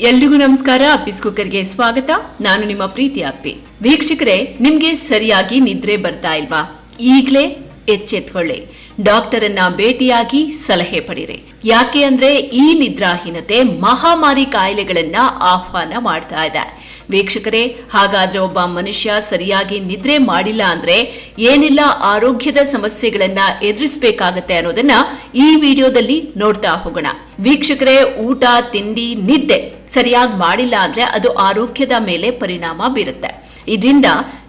ಎಲ್ರಿಗೂ ನಮಸ್ಕಾರ. ಅಪ್ಪಿಸ್ ಕುಕ್ಕರ್ಗೆ ಸ್ವಾಗತ. ನಾನು ನಿಮ್ಮ ಪ್ರೀತಿ ಅಪ್ಪಿ. ವೀಕ್ಷಕರೇ, ನಿಮ್ಗೆ ಸರಿಯಾಗಿ ನಿದ್ರೆ ಬರ್ತಾ ಇಲ್ವಾ? ಈಗಲೇ ಎಚ್ಚೆತ್ಕೊಳ್ಳಿ. ಡಾಕ್ಟರ್ ಅನ್ನ ಭೇಟಿಯಾಗಿ ಸಲಹೆ ಪಡಿರಿ. ಯಾಕೆ ಅಂದ್ರೆ ಈ ನಿದ್ರಾಹೀನತೆ ಮಹಾಮಾರಿ ಕಾಯಿಲೆಗಳನ್ನ ಆಹ್ವಾನ ಮಾಡ್ತಾ ಇದೆ. ವೀಕ್ಷಕರೇ, ಹಾಗಾದ್ರೆ ಒಬ್ಬ ಮನುಷ್ಯ ಸರಿಯಾಗಿ ನಿದ್ರೆ ಮಾಡಿಲ್ಲ ಅಂದ್ರೆ ಏನೆಲ್ಲ ಆರೋಗ್ಯದ ಸಮಸ್ಯೆಗಳನ್ನ ಎದುರಿಸಬೇಕಾಗತ್ತೆ ಅನ್ನೋದನ್ನ ಈ ವಿಡಿಯೋದಲ್ಲಿ ನೋಡ್ತಾ ಹೋಗೋಣ. ವೀಕ್ಷಕರೇ, ಊಟ, ತಿಂಡಿ, ನಿದ್ದೆ ಸರಿಯಾಗಿ ಮಾಡಿಲ್ಲ ಅಂದ್ರೆ ಅದು ಆರೋಗ್ಯದ ಮೇಲೆ ಪರಿಣಾಮ ಬೀರುತ್ತೆ. ಇದರಿಂದ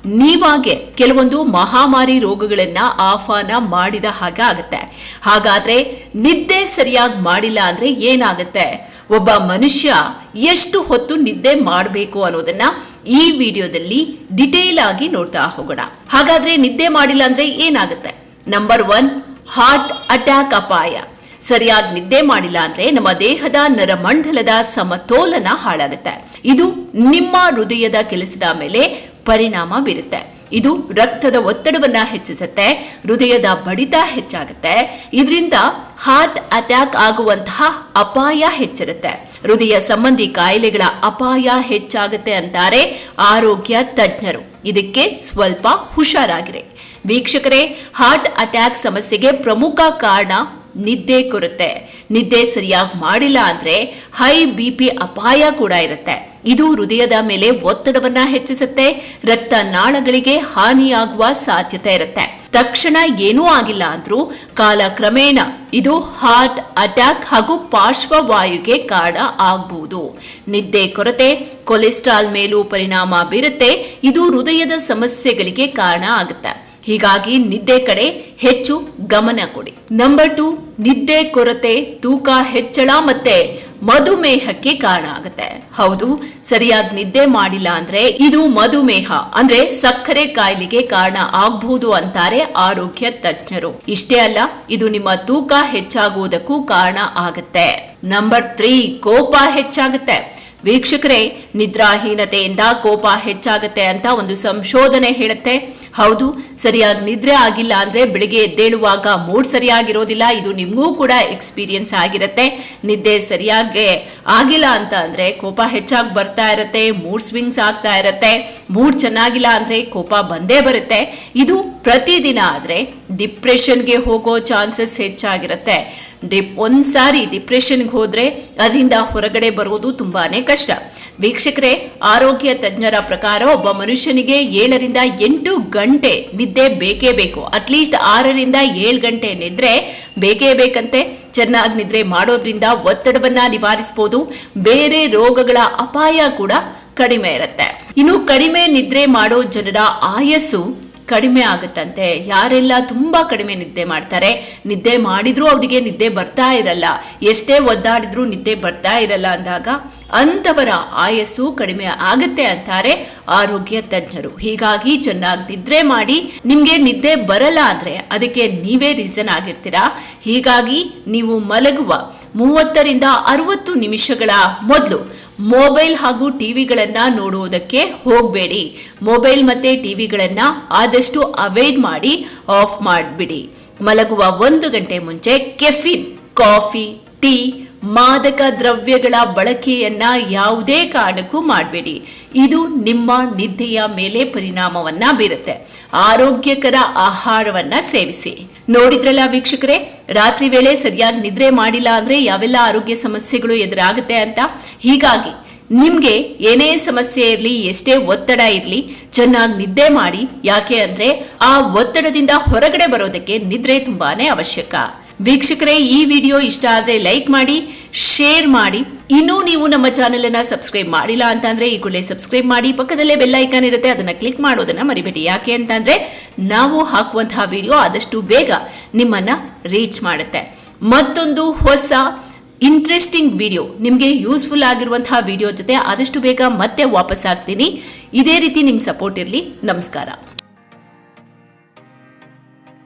ನೀವಾಗೆ ಕೆಲವೊಂದು ಮಹಾಮಾರಿ ರೋಗಗಳನ್ನ ಆಹ್ವಾನ ಮಾಡಿದ ಹಾಗೆ ಆಗುತ್ತೆ. ಹಾಗಾದ್ರೆ ನಿದ್ದೆ ಸರಿಯಾಗಿ ಮಾಡಿಲ್ಲ ಅಂದ್ರೆ ಏನಾಗುತ್ತೆ? ಒಬ್ಬ ಮನುಷ್ಯ ಎಷ್ಟು ಹೊತ್ತು ನಿದ್ದೆ ಮಾಡಬೇಕು ಅನ್ನೋದನ್ನ ಈ ವಿಡಿಯೋದಲ್ಲಿ ಡಿಟೇಲ್ ಆಗಿ ನೋಡ್ತಾ ಹೋಗೋಣ. ಹಾಗಾದ್ರೆ ನಿದ್ದೆ ಮಾಡಿಲ್ಲ ಅಂದ್ರೆ ಏನಾಗುತ್ತೆ? ನಂಬರ್ ಒನ್ ಹಾರ್ಟ್ ಅಟ್ಯಾಕ್ ಅಪಾಯ. ಸರಿಯಾಗಿ ನಿದ್ದೆ ಮಾಡಿಲ್ಲ ಅಂದ್ರೆ ನಮ್ಮ ದೇಹದ ನರಮಂಡಲದ ಸಮತೋಲನ ಹಾಳಾಗುತ್ತೆ. ಇದು ನಿಮ್ಮ ಹೃದಯದ ಕೆಲಸದ ಮೇಲೆ ಪರಿಣಾಮ ಬೀರುತ್ತೆ. ಇದು ರಕ್ತದ ಒತ್ತಡವನ್ನ ಹೆಚ್ಚಿಸುತ್ತೆ, ಹೃದಯದ ಬಡಿತ ಹೆಚ್ಚಾಗುತ್ತೆ. ಇದರಿಂದ ಹಾರ್ಟ್ ಅಟ್ಯಾಕ್ ಆಗುವಂತಹ ಅಪಾಯ ಹೆಚ್ಚಿರುತ್ತೆ. ಹೃದಯ ಸಂಬಂಧಿ ಕಾಯಿಲೆಗಳ ಅಪಾಯ ಹೆಚ್ಚಾಗುತ್ತೆ ಅಂತಾರೆ ಆರೋಗ್ಯ ತಜ್ಞರು. ಇದಕ್ಕೆ ಸ್ವಲ್ಪ ಹುಷಾರಾಗಿದೆ ವೀಕ್ಷಕರೇ ಹಾರ್ಟ್ ಅಟ್ಯಾಕ್ ಸಮಸ್ಯೆಗೆ ಪ್ರಮುಖ ಕಾರಣ ನಿದ್ದೆ ಕೊರುತ್ತೆ ನಿದ್ದೆ ಸರಿಯಾಗಿ ಮಾಡಿಲ್ಲ ಅಂದ್ರೆ ಹೈ ಬಿ ಪಿ ಅಪಾಯ ಕೂಡ ಇರುತ್ತೆ. ಇದು ಹೃದಯದ ಮೇಲೆ ಒತ್ತಡವನ್ನ ಹೆಚ್ಚಿಸುತ್ತೆ. ರಕ್ತ ನಾಳಗಳಿಗೆ ಹಾನಿಯಾಗುವ ಸಾಧ್ಯತೆ ಇರುತ್ತೆ. ತಕ್ಷಣ ಏನೂ ಆಗಿಲ್ಲ ಅಂದ್ರೂ ಕಾಲ ಕ್ರಮೇಣ ಇದು ಹಾರ್ಟ್ ಅಟ್ಯಾಕ್ ಹಾಗೂ ಪಾರ್ಶ್ವವಾಯುಗೆ ಕಾರಣ ಆಗಬಹುದು ನಿದ್ದೆ ಕೊರತೆ, ಕೊಲೆಸ್ಟ್ರಾಲ್ ಮೇಲೂ ಪರಿಣಾಮ ಬೀರುತ್ತೆ. ಇದು ಹೃದಯದ ಸಮಸ್ಯೆಗಳಿಗೆ ಕಾರಣ ಆಗುತ್ತೆ. ಹೀಗಾಗಿ ನಿದ್ದೆ ಕಡೆ ಹೆಚ್ಚು ಗಮನ ಕೊಡಿ. ನಂಬರ್ ಟು ನಿದ್ದೆ ಕೊರತೆ, ತೂಕ ಹೆಚ್ಚಳ ಮತ್ತೆ ಮಧುಮೇಹಕ್ಕೆ ಕಾರಣ ಆಗುತ್ತೆ ಹೌದು, ಸರಿಯಾದ ನಿದ್ದೆ ಮಾಡಿಲ್ಲ ಅಂದ್ರೆ ಇದು ಮಧುಮೇಹ. ಅಂದ್ರೆ ಸಕ್ಕರೆ ಕಾಯಿಲೆಗೆ ಕಾರಣ ಆಗ್ಬಹುದು ಅಂತಾರೆ ಆರೋಗ್ಯ ತಜ್ಞರು. ಇಷ್ಟೇ ಅಲ್ಲ, ಇದು ನಿಮ್ಮ ತೂಕ ಹೆಚ್ಚಾಗುವುದಕ್ಕೂ ಕಾರಣ ಆಗುತ್ತೆ. ನಂಬರ್ ತ್ರೀ, ಕೋಪ ಹೆಚ್ಚಾಗುತ್ತೆ. ವೀಕ್ಷಕರೇ, ನಿದ್ರಾಹೀನತೆಯಿಂದ ಕೋಪ ಹೆಚ್ಚಾಗುತ್ತೆ ಅಂತ ಒಂದು ಸಂಶೋಧನೆ ಹೇಳುತ್ತೆ. ಹೌದು, ಸರಿಯಾಗಿ ನಿದ್ರೆ ಆಗಿಲ್ಲ ಅಂದ್ರೆ ಬೆಳಿಗ್ಗೆ ಎದ್ದೇಳುವಾಗ ಮೂಡ್ ಸರಿಯಾಗಿರೋದಿಲ್ಲ, ಇದು ನಿಮಗೂ ಕೂಡ ಎಕ್ಸ್ಪೀರಿಯನ್ಸ್ ಆಗಿರುತ್ತೆ. ನಿದ್ದೆ ಸರಿಯಾಗಿ ಆಗಿಲ್ಲ ಅಂತ ಅಂದ್ರೆ ಕೋಪ ಹೆಚ್ಚಾಗಿ ಬರ್ತಾ ಇರುತ್ತೆ ಮೂಡ್ ಸ್ವಿಂಗ್ಸ್ ಆಗ್ತಾ ಇರುತ್ತೆ. ಮೂಡ್ ಚೆನ್ನಾಗಿಲ್ಲ ಅಂದ್ರೆ ಕೋಪ ಬಂದೇ ಬರುತ್ತೆ. ಇದು ಪ್ರತಿದಿನ ಆದ್ರೆ ಡಿಪ್ರೆಷನ್ಗೆ ಹೋಗೋ ಚಾನ್ಸಸ್ ಹೆಚ್ಚಾಗಿರುತ್ತೆ. ಡಿಪ್ ಒಂದ್ಸಾರಿ ಡಿಪ್ರೆಷನ್ಗೆ ಹೋದರೆ ಅದರಿಂದ ಹೊರಗಡೆ ಬರೋದು ತುಂಬಾ ಕಷ್ಟ. ವೀಕ್ಷಕರೇ, ಆರೋಗ್ಯ ತಜ್ಞರ ಪ್ರಕಾರ ಒಬ್ಬ ಮನುಷ್ಯನಿಗೆ ಏಳರಿಂದ ಎಂಟು ಗಂಟೆ ನಿದ್ದೆ ಬೇಕೇ ಬೇಕು. ಅಟ್ಲೀಸ್ಟ್ ಆರರಿಂದ ಏಳು ಗಂಟೆ ನಿದ್ರೆ ಬೇಕೇ ಬೇಕಂತೆ. ಚೆನ್ನಾಗಿ ನಿದ್ರೆ ಮಾಡೋದ್ರಿಂದ ಒತ್ತಡವನ್ನ ನಿವಾರಿಸಬಹುದು ಬೇರೆ ರೋಗಗಳ ಅಪಾಯ ಕೂಡ ಕಡಿಮೆ ಇರುತ್ತೆ. ಇನ್ನು ಕಡಿಮೆ ನಿದ್ರೆ ಮಾಡೋ ಜನರ ಆಯಸ್ಸು ಕಡಿಮೆ ಆಗುತ್ತಂತೆ. ಯಾರೆಲ್ಲ ತುಂಬಾ ಕಡಿಮೆ ನಿದ್ದೆ ಮಾಡ್ತಾರೆ, ನಿದ್ದೆ ಮಾಡಿದ್ರೂ ಅವರಿಗೆ ನಿದ್ದೆ ಬರ್ತಾ ಇರಲ್ಲ. ಎಷ್ಟೇ ಒದ್ದಾಡಿದ್ರೂ ನಿದ್ದೆ ಬರ್ತಾ ಇರಲ್ಲ ಅಂದಾಗ ಅಂಥವರ ಆಯಸ್ಸು ಕಡಿಮೆ ಆಗುತ್ತೆ ಅಂತಾರೆ ಆರೋಗ್ಯ ತಜ್ಞರು. ಹೀಗಾಗಿ ಚೆನ್ನಾಗಿ ನಿದ್ರೆ ಮಾಡಿ, ನಿಮ್ಗೆ ನಿದ್ದೆ ಬರಲ್ಲ ಅಂದ್ರೆ ಅದಕ್ಕೆ ನೀವೇ ರೀಸನ್ ಆಗಿರ್ತೀರಾ? ಹೀಗಾಗಿ ನೀವು ಮಲಗುವ ಮೂವತ್ತರಿಂದ ಅರವತ್ತು ನಿಮಿಷಗಳ ಮೊದಲು ಮೊಬೈಲ್ ಹಾಗೂ ಟಿವಿಗಳನ್ನ ನೋಡುವುದಕ್ಕೆ ಹೋಗಬೇಡಿ. ಮೊಬೈಲ್ ಮತ್ತೆ ಟಿವಿಗಳನ್ನ ಆದಷ್ಟು ಅವಾಯ್ಡ್ ಮಾಡಿ, ಆಫ್ ಮಾಡಿಬಿಡಿ. ಮಲಗುವ ಒಂದು ಗಂಟೆ ಮುಂಚೆ ಕೆಫಿನ್, ಕಾಫಿ, ಟೀ ಮಾದಕ ದ್ರವ್ಯಗಳ ಬಳಕೆಯನ್ನ ಯಾವುದೇ ಕಾರಣಕ್ಕೂ ಮಾಡಬೇಡಿ. ಇದು ನಿಮ್ಮ ನಿದ್ದೆಯ ಮೇಲೆ ಪರಿಣಾಮವನ್ನ ಬೀರುತ್ತೆ. ಆರೋಗ್ಯಕರ ಆಹಾರವನ್ನ ಸೇವಿಸಿ. ನೋಡಿದ್ರಲ್ಲ ವೀಕ್ಷಕರೇ, ರಾತ್ರಿ ವೇಳೆ ಸರಿಯಾಗಿ ನಿದ್ರೆ ಮಾಡಿಲ್ಲ ಅಂದ್ರೆ ಯಾವೆಲ್ಲ ಆರೋಗ್ಯ ಸಮಸ್ಯೆಗಳು ಎದುರಾಗುತ್ತೆ ಅಂತ? ಹೀಗಾಗಿ ನಿಮ್ಗೆ ಏನೇ ಸಮಸ್ಯೆ ಇರಲಿ, ಎಷ್ಟೇ ಒತ್ತಡ ಇರಲಿ, ಚೆನ್ನಾಗಿ ನಿದ್ದೆ ಮಾಡಿ. ಯಾಕೆ ಅಂದ್ರೆ ಆ ಒತ್ತಡದಿಂದ ಹೊರಗಡೆ ಬರೋದಕ್ಕೆ ನಿದ್ರೆ ತುಂಬಾನೇ ಅವಶ್ಯಕ. ವೀಕ್ಷಕರೇ, ಈ ವಿಡಿಯೋ ಇಷ್ಟ ಆದರೆ ಲೈಕ್ ಮಾಡಿ, ಶೇರ್ ಮಾಡಿ. ಇನ್ನೂ ನೀವು ನಮ್ಮ ಚಾನೆಲ್ ಅನ್ನ ಸಬ್ಸ್ಕ್ರೈಬ್ ಮಾಡಿಲ್ಲ ಅಂತಂದ್ರೆ ಈ ಕೂಡಲೇ ಸಬ್ಸ್ಕ್ರೈಬ್ ಮಾಡಿ. ಪಕ್ಕದಲ್ಲೇ ಬೆಲ್ ಐಕಾನ್ ಇರುತ್ತೆ, ಅದನ್ನ ಕ್ಲಿಕ್ ಮಾಡೋದನ್ನ ಮರಿಬೇಡಿ. ಯಾಕೆ ಅಂತಂದ್ರೆ ನಾವು ಹಾಕುವಂತಹ ವಿಡಿಯೋ ಆದಷ್ಟು ಬೇಗ ನಿಮ್ಮನ್ನ ರೀಚ್ ಮಾಡುತ್ತೆ. ಮತ್ತೊಂದು ಹೊಸ ಇಂಟ್ರೆಸ್ಟಿಂಗ್ ವಿಡಿಯೋ ನಿಮಗೆ ಯೂಸ್ಫುಲ್ ಆಗಿರುವಂತಹ ವಿಡಿಯೋ ಜೊತೆ ಆದಷ್ಟು ಬೇಗ ಮತ್ತೆ ವಾಪಸ್ ಆಗ್ತೀನಿ. ಇದೇ ರೀತಿ ನಿಮ್ ಸಪೋರ್ಟ್ ಇರಲಿ. ನಮಸ್ಕಾರ.